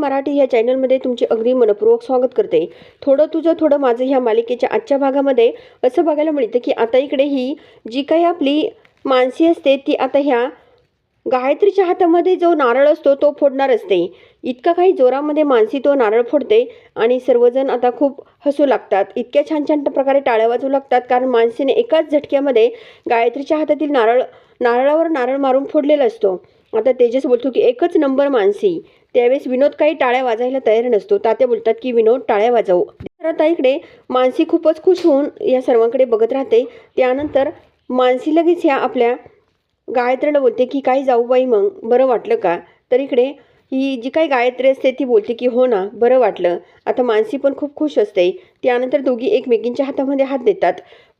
मराठी ह्या चॅनलमध्ये तुमचे अगदी मनपूर्वक स्वागत करते. थोडं तुझं थोडं माझं ह्या मालिकेच्या आजच्या भागामध्ये असं बघायला मिळतं की आता इकडे ही जी काही आपली मानसी असते ती आता ह्या गायत्रीच्या हातामध्ये जो नारळ असतो तो फोडणार असते. इतका काही जोरामध्ये मानसी तो नारळ फोडते आणि सर्वजण आता खूप हसू लागतात. इतक्या छान छान प्रकारे टाळ्या वाजू लागतात कारण मानसीने एकाच झटक्यामध्ये गायत्रीच्या हातातील नारळ नारळावर नारळ मारून फोडलेला असतो. आता तेजस बोलतो की एकच नंबर मानसी. त्यावेळेस विनोद काही टाळ्या वाजायला तयार नसतो. तात्या बोलतात की विनोद टाळ्या वाजवू. तर आता इकडे मानसी खूपच खुश होऊन या सर्वांकडे बघत राहते. त्यानंतर मानसी लगेच ह्या आपल्या गायत्रीला बोलते की काही जाऊ बाई मग बरं वाटलं का? तर इकडे ही जी काही गायत्री असते ती बोलते की हो ना बरं वाटलं. आता मानसी पण खूप खुश असते. त्यानंतर दोघी एकमेकींच्या हातामध्ये हात देतात.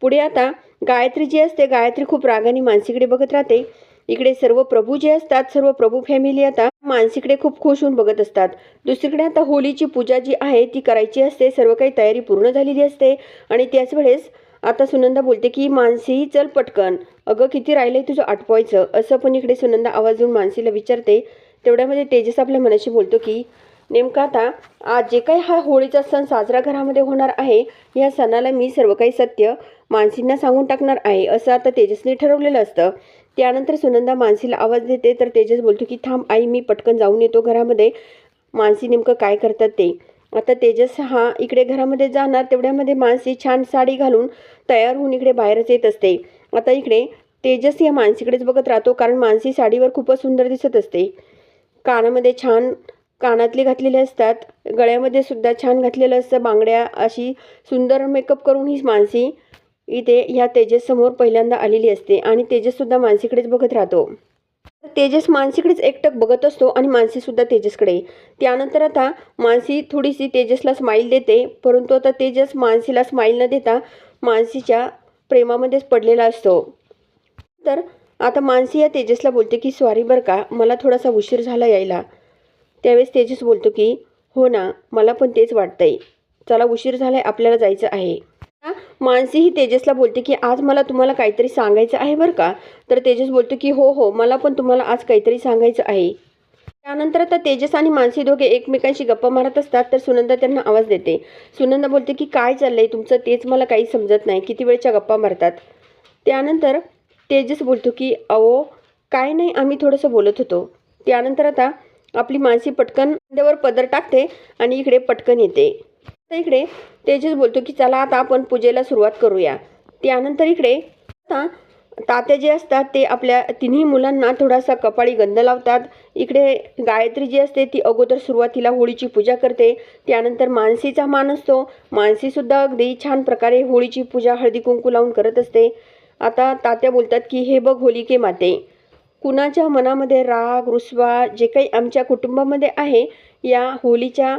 पुढे आता गायत्री जी असते गायत्री खूप रागाने मानसीकडे बघत राहते. इकडे सर्व प्रभू जे असतात सर्व प्रभू फॅमिली आता मानसिकडे खूप खुश होऊन बघत असतात. दुसरीकडे आता होलीची पूजा जी आहे ती करायची असते. सर्व काही तयारी पूर्ण झालेली असते. आणि त्याच वेळेस आता सुनंदा बोलते की मानसी चल पटकन. अगं किती राहिलंय तुझं आठवायचं असं पण इकडे सुनंदा आवाज देऊन मानसीला विचारते. तेवढ्यामध्ये तेजस आपल्या मनाशी बोलतो की नेमका आता आज जे काही हा होळीचा सण साजरा घरामध्ये होणार आहे या सणाला मी सर्व काही सत्य मानसींना सांगून टाकणार आहे. असं आता तेजसने ठरवलेलं असतं. त्यानंतर सुनंदा मानसीला आवाज देते तर तेजस बोलतो की थांब आई मी पटकन जाऊन येतो घरामध्ये. मानसी नेमकं काय करतात ते? आता तेजस हा इकडे घरामध्ये जाणार तेवढ्यामध्ये मानसी छान साडी घालून तयार होऊन इकडे बाहेरच येत असते. आता इकडे तेजस या मानसीकडेच बघत राहतो कारण मानसी साडीवर खूपच सुंदर दिसत असते. कानामध्ये छान कानातले घातलेले असतात गळ्यामध्ये सुद्धा छान घातलेलं असतं बांगड्या अशी सुंदर मेकअप करून ही मानसी इथे ह्या तेजससमोर पहिल्यांदा आलेली असते आणि तेजससुद्धा मानसीकडेच बघत राहतो. तेजस मानसीकडेच एकटक बघत असतो आणि मानसीसुद्धा तेजसकडे. त्यानंतर आता मानसी थोडीशी तेजसला स्माईल देते परंतु आता तेजस मानसीला स्माईल न देता मानसीच्या प्रेमामध्येच पडलेला असतो. तर आता मानसी या तेजसला बोलते की सॉरी बरं का मला थोडासा उशीर झाला यायला. त्यावेळेस तेजस बोलतो की हो ना मला पण तेच वाटतंय. चला उशीर झालाय आपल्याला जायचं आहे. मानसी ही तेजसला बोलते की आज मला तुम्हाला काहीतरी सांगायचं आहे बरं का? तर तेजस बोलतो की हो हो मला पण तुम्हाला आज काहीतरी सांगायचं आहे. त्यानंतर आता तेजस आणि मानसी दोघे एकमेकांशी गप्पा मारत असतात तर सुनंदा त्यांना आवाज देते. सुनंदा बोलते की काय चाललंय तुमचं? तेच मला काही समजत नाही. किती वेळच्या गप्पा मारतात? त्यानंतर तेजस बोलतो की अहो काय नाही आम्ही थोडंसं बोलत होतो. त्यानंतर आता आपली मानसी पटकन पदर टाकते आणि इकडे पटकन येते. तर इकडे तेजस बोलतो की चला आता आपण पूजेला सुरुवात करूया. त्यानंतर इकडे आता तात्या जे असतात ते आपल्या तिन्ही मुलांना थोडासा कपाळी गंध लावतात. इकडे गायत्री जी असते ती अगोदर सुरुवातीला होळीची पूजा करते. त्यानंतर मानसीचा मान असतो. मानसीसुद्धा अगदी छान प्रकारे होळीची पूजा हळदी कुंकू लावून करत असते. आता तात्या बोलतात की हे बघ होलिके माते कुणाच्या मनामध्ये राग रुसवा जे काही आमच्या कुटुंबामध्ये आहे या होलीच्या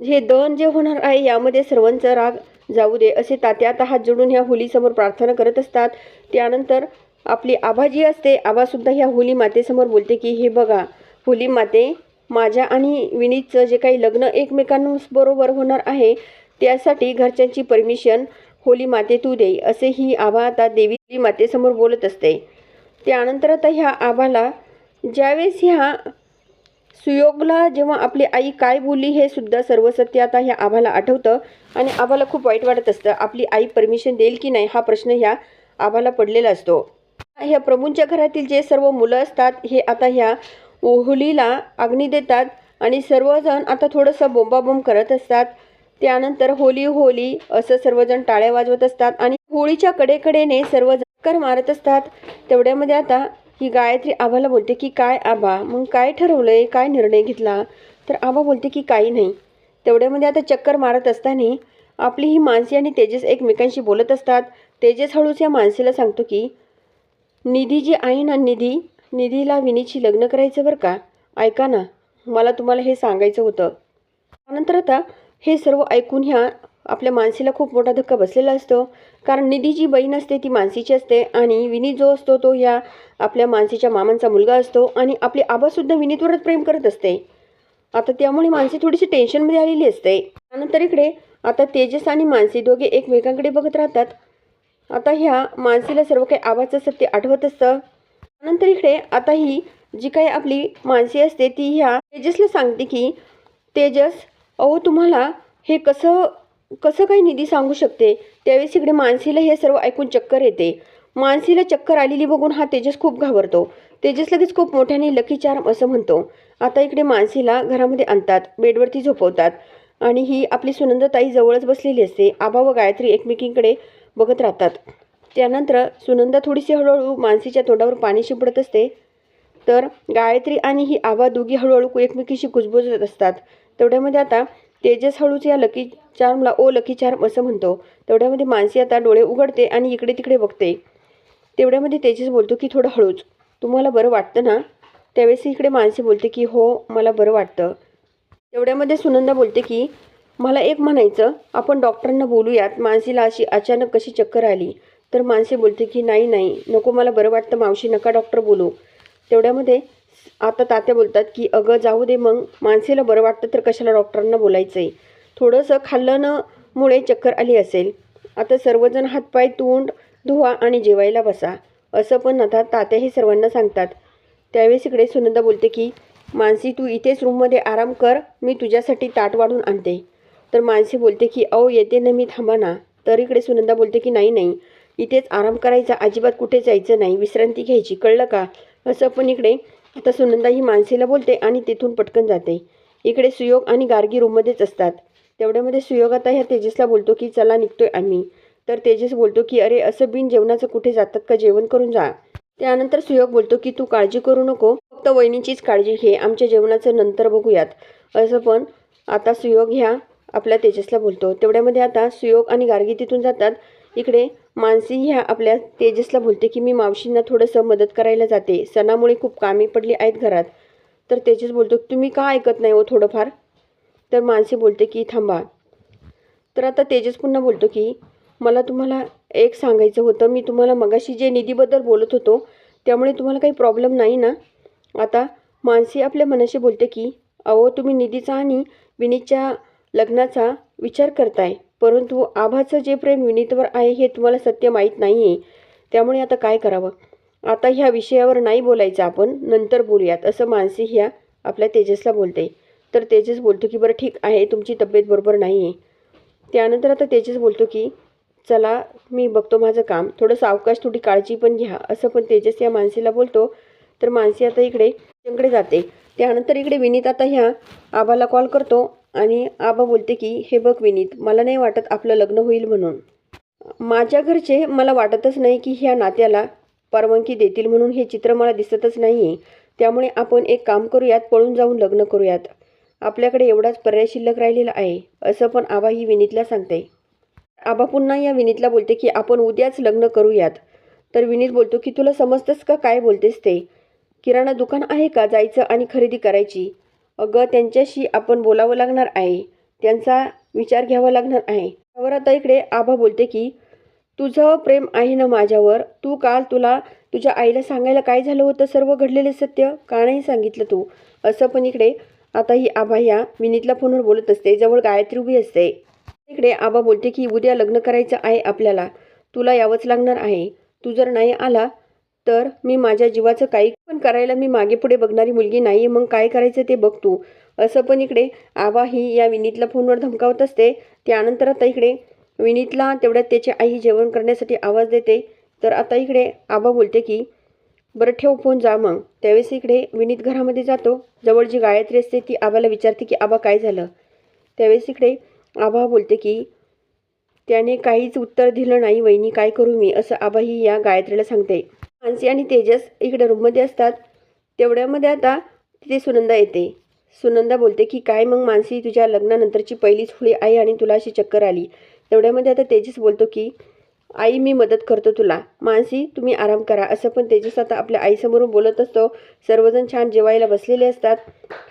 हे दहन जे होणार आहे यामध्ये सर्वांचा राग जाऊ दे असे तात्या आता हात जोडून ह्या होलीसमोर प्रार्थना करत असतात. त्यानंतर आपली आभा जी असते आभासुद्धा ह्या होली मातेसमोर बोलते की हे बघा होली माते माझ्या आणि विनीतचं जे काही लग्न एकमेकांबरोबर होणार आहे त्यासाठी घरच्यांची परमिशन होली माते तू दे असे ही आभा आता देवी मातेसमोर बोलत असते. त्यानंतर आता ह्या आभाला ज्यावेळेस ह्या सुयोगला जेव्हा आपली आई काय बोलली हे सुद्धा सर्व सत्य आता ह्या आभाला आठवतं. आणि आभाला खूप वाईट वाटत असतं. आपली आई परमिशन देईल की नाही हा प्रश्न ह्या आभाला पडलेला असतो. ह्या प्रभूंच्या घरातील जे सर्व मुलं असतात हे आता ह्या होलीला अग्नी देतात आणि सर्वजण आता थोडंसं बोंबाबोंब करत असतात. त्यानंतर होली होली असं सर्वजण टाळ्या वाजवत असतात आणि होळीच्या कडेकडेने सर्व कर मारत असतात. तेवढ्यामध्ये आता की गायत्री आबाला बोलते की काय आबा मग काय ठरवलंय? काय निर्णय घेतला? तर आबा बोलते की काही नाही. तेवढ्यामध्ये आता चक्कर मारत असताना आपली ही मानसी आणि तेजस एकमेकांशी बोलत असतात. तेजस हळूच या मानसीला सांगतो की निधी जी आहे ना निधी निधीला विनीची लग्न करायचं बरं का? ऐका ना मला तुम्हाला हे सांगायचं होतं. त्यानंतर आता हे सर्व ऐकून ह्या आपल्या मानसीला खूप मोठा धक्का बसलेला असतो. कारण निधी जी बहीण असते ती मानसीची असते. आणि विनीत जो असतो तो ह्या आपल्या मानसीच्या मामांचा मुलगा असतो. आणि आपली आबासुद्धा विनीतवरच प्रेम करत असते. आता त्यामुळे मानसी थोडीशी टेन्शनमध्ये आलेली असते. त्यानंतर इकडे आता तेजस आणि मानसी दोघे एकमेकांकडे बघत राहतात. आता ह्या मानसीला सर्व काही आबाचं सत्य आठवत असतं. त्यानंतर इकडे आता ही जी काही आपली मानसी असते ती ह्या तेजसला सांगते की तेजस अहो तुम्हाला हे कसं कसं काही निधी सांगू शकते? त्यावेळेस इकडे मानसीला हे सर्व ऐकून चक्कर येते. मानसीला चक्कर आलेली बघून हा तेजस खूप घाबरतो. तेजस लगेच खूप मोठ्याने लकी चार्म असं म्हणतो. आता इकडे मानसीला घरामध्ये आणतात बेडवरती झोपवतात. आणि ही आपली सुनंदताई जवळच बसलेली असते. आबा व गायत्री एकमेकींकडे बघत राहतात. त्यानंतर सुनंदा थोडीशी हळूहळू मानसीच्या तोंडावर पाणी शिंपडत असते. तर गायत्री आणि ही आबा दोघी हळूहळू एकमेकीशी कुजबुजत असतात. तेवढ्यामध्ये आता तेजस हळूच या लकी चार्मला ओ लकी चार्म असं म्हणतो. तेवढ्यामध्ये मानसी आता डोळे उघडते आणि इकडे तिकडे बघते. तेवढ्यामध्ये तेजस बोलतो की थोडं हळूच. तुम्हाला बरं वाटतं ना? त्यावेळेस इकडे मानसी बोलते की हो मला बरं वाटतं. तेवढ्यामध्ये सुनंदा बोलते की मला एक म्हणायचं आपण डॉक्टरांना बोलूयात. मानसीला अशी अचानक कशी चक्कर आली? तर मानसी बोलते की नाही नाही नको मला बरं वाटतं मावशी नका डॉक्टर बोलू. तेवढ्यामध्ये आता तात्या बोलतात की अगं जाऊ दे मग. माणसेला बरं वाटतं तर कशाला डॉक्टरांना बोलायचं आहे थोडंसं खाल्ल्यानं मुळे चक्कर आली असेल. आता सर्वजण हातपाय तोंड धुवा आणि जेवायला बसा. असं पण आता तात्या हे सर्वांना सांगतात. त्यावेळेस इकडे सुनंदा बोलते की मानसी तू इथेच रूममध्ये आराम कर. मी तुझ्यासाठी ताट वाढून आणते. तर मानसी बोलते की अहो येते ना मी थांबा ना. तर इकडे सुनंदा बोलते की नाही नाही. इथेच आराम करायचा. अजिबात कुठे जायचं नाही. विश्रांती घ्यायची. कळलं का? असं पण इकडे आता सुनंदा ही मानसीला बोलते आणि तिथून पटकन जाते. इकडे सुयोग आणि गार्गी रूममध्येच असतात. तेवढ्यामध्ये सुयोग आता ह्या तेजसला बोलतो की चला निघतोय आम्ही. तर तेजस बोलतो की अरे असं बिन जेवणाचं कुठे जातात का? जेवण करून जा. त्यानंतर सुयोग बोलतो की तू काळजी करू नको. फक्त वहिनीचीच काळजी घे. आमच्या जेवणाचं नंतर बघूयात. असं पण आता सुयोग ह्या आपल्या तेजसला बोलतो. तेवढ्यामध्ये आता सुयोग आणि गार्गी तिथून जातात. इकडे मानसी ह्या आपल्या तेजसला बोलते की मी मावशींना थोडंसं मदत करायला जाते. सणामुळे खूप कामी पडली आहेत घरात. तर तेजस बोलतो तुम्ही का ऐकत नाही हो थोडंफार? तर मानसी बोलते की थांबा. तर आता तेजस पुन्हा बोलतो की मला तुम्हाला एक सांगायचं होतं. मी तुम्हाला मगाशी जे निधीबद्दल बोलत होतो त्यामुळे तुम्हाला काही प्रॉब्लेम नाही ना? आता मानसी आपल्या मनाशी बोलते की अहो तुम्ही निधीचा आणि विनीतच्या लग्नाचा विचार करताय. परंतु आभाचं जे प्रेम विनीतवर आहे हे तुम्हाला सत्य माहीत नाही आहे त्यामुळे आता काय करावं? आता ह्या विषयावर नाही बोलायचं आपण नंतर बोलूयात असं मानसी ह्या आपल्या तेजसला बोलते. तर तेजस बोलतो की बरं ठीक आहे तुमची तब्येत बरोबर नाही आहे त्यानंतर आता तेजस बोलतो की चला मी बघतो माझं काम थोडं सावकाश थोडी काळजी पण घ्या. असं पण तेजस या मानसीला बोलतो. तर मानसी आता इकडे त्यांकडे जाते. त्यानंतर इकडे विनीत आता ह्या आबाला कॉल करतो. आणि आबा बोलते की हे बघ विनीत मला नाही वाटत आपलं लग्न होईल म्हणून. माझ्या घरचे मला वाटतच नाही की ह्या नात्याला परवानगी देतील म्हणून हे चित्र मला दिसतच नाही आहे त्यामुळे आपण एक काम करूयात पळून जाऊन लग्न करूयात. आपल्याकडे एवढाच पर्याय शिल्लक राहिलेला आहे असं पण आबा ही विनीतला सांगते. आबा पुन्हा या विनीतला बोलते की आपण उद्याच लग्न करूयात. तर विनीत बोलतो की तुला समजतंस का काय बोलतेस ते? किराणा दुकान आहे का जायचं आणि खरेदी करायची? अगं त्यांच्याशी आपण बोलावं लागणार आहे. त्यांचा विचार घ्यावा लागणार आहे. त्यावर आता इकडे आभा बोलते की तुझं प्रेम आहे ना माझ्यावर? तू काल तुला तुझ्या आईला सांगायला काय झालं होतं? सर्व घडलेले सत्य? का नाही सांगितलं तू? असं पण इकडे आता ही आभा ह्या विनीतला फोनवर बोलत असते. जवळ गायत्री उभी असते. इकडे आबा बोलते की उद्या लग्न करायचं आहे आपल्याला. तुला यावंच लागणार आहे. तू जर नाही आला तर मी माझ्या जीवाचं काही पण करायला मी मागे पुढे बघणारी मुलगी नाही मग काय करायचं ते बघ तू. असं पण इकडे आबा ही या विनीतला फोनवर धमकावत असते. त्यानंतर आता इकडे विनीतला तेवढ्यात त्याची आई जेवण करण्यासाठी आवाज देते. तर आता इकडे आबा बोलते की बरं ठेव फोन जा मग. त्यावेळेस इकडे विनीत घरामध्ये जातो. जवळ जी गायत्री असते ती आबाला विचारते की आबा काय झालं? त्यावेळेस इकडे आबा बोलते की त्याने काहीच उत्तर दिलं नाही वहिनी काय करू मी? असं आबाही या गायत्रीला सांगते. मानसी आणि तेजस इकडे रूममध्ये असतात. तेवढ्यामध्ये आता तिथे सुनंदा येते. सुनंदा बोलते की काय मग मानसी तुझ्या लग्नानंतरची पहिलीच फुली आई आणि तुला अशी चक्कर आली. तेवढ्यामध्ये आता तेजस बोलतो की आई मी मदत करतो तुला. मानसी तुम्ही आराम करा. असं पण तेजस आता आपल्या आईसमोरून बोलत असतो. सर्वजण छान जेवायला बसलेले असतात.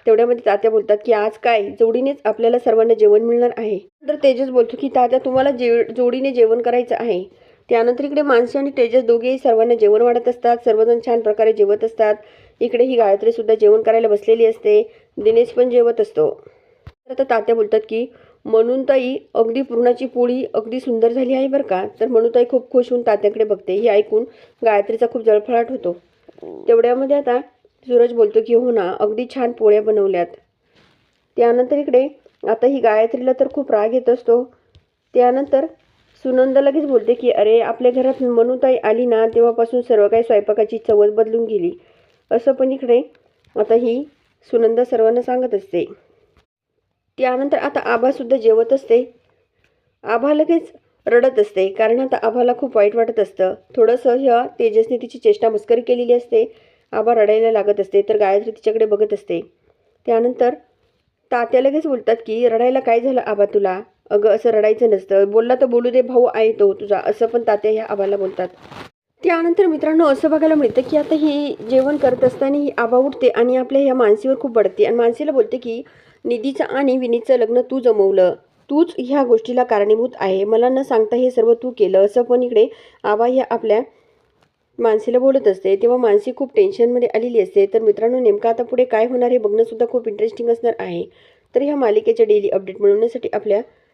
तेवढ्यामध्ये तात्या बोलतात की आज काय? जोडीनेच आपल्याला सर्वांना जेवण मिळणार आहे. तर तेजस बोलतो की तात्या तुम्हाला जे जोडीने जेवण करायचं आहे. त्यानंतर इकडे मानसी आणि तेजस दोघेही सर्वांना जेवण वाढत असतात. सर्वजण छान प्रकारे जेवत असतात. इकडे ही गायत्री सुद्धा जेवण करायला बसलेली असते. दिनेश पण जेवत असतो. तर आता तात्या बोलतात की म्हणून ताई अगदी पुरणाची पोळी अगदी सुंदर झाली आहे बरं का? तर म्हणून ताई खूप खुश होऊन तात्याकडे बघते. ही ऐकून गायत्रीचा खूप जळफळाट होतो. तेवढ्यामध्ये आता सूरज बोलतो की हो ना अगदी छान पोळ्या बनवल्यात. त्यानंतर इकडे आता ही गायत्रीला तर खूप राग येत असतो. त्यानंतर सुनंदा लगेच बोलते की अरे आपल्या घरात मनुताई आली ना तेव्हापासून सर्व काही स्वयंपाकाची चवच बदलून गेली. असं पण इकडे आता ही सुनंदा सर्वांना सांगत असते. त्यानंतर आता आभासुद्धा जेवत असते. आभा लगेच रडत असते कारण आता आभाला खूप वाईट वाटत असतं. थोडंसं ह्या तेजसने तिची चेष्टा मस्करी केलेली असते. आभा रडायला लागत असते तर गायत्री तिच्याकडे बघत असते. त्यानंतर तात्या लगेच बोलतात की रडायला काय झालं आबा तुला? अगं असं रडायचं नसतं. बोलला तर बोलू दे भाऊ आहे तो तुझा. असं पण तात्या ह्या आबाला बोलतात. त्यानंतर मित्रांनो असं बघायला मिळतं की आता ही जेवण करत असताना ही आबा उठते आणि आपल्या ह्या मानसीवर खूप बढते आणि मानसीला बोलते की निधीचं आणि विनीतचं लग्न तू जमवलं. तूच ह्या गोष्टीला कारणीभूत आहे. मला न सांगता हे सर्व तू केलं. असं पण इकडे आबा ह्या आपल्या मानसीला बोलत असते. तेव्हा मानसी खूप टेन्शनमध्ये आलेली असते. तर मित्रांनो नेमकं आता पुढे काय होणार हे बघणंसुद्धा खूप इंटरेस्टिंग असणार आहे. तर ह्या मालिकेच्या डेली अपडेट मिळवण्यासाठी आपल्या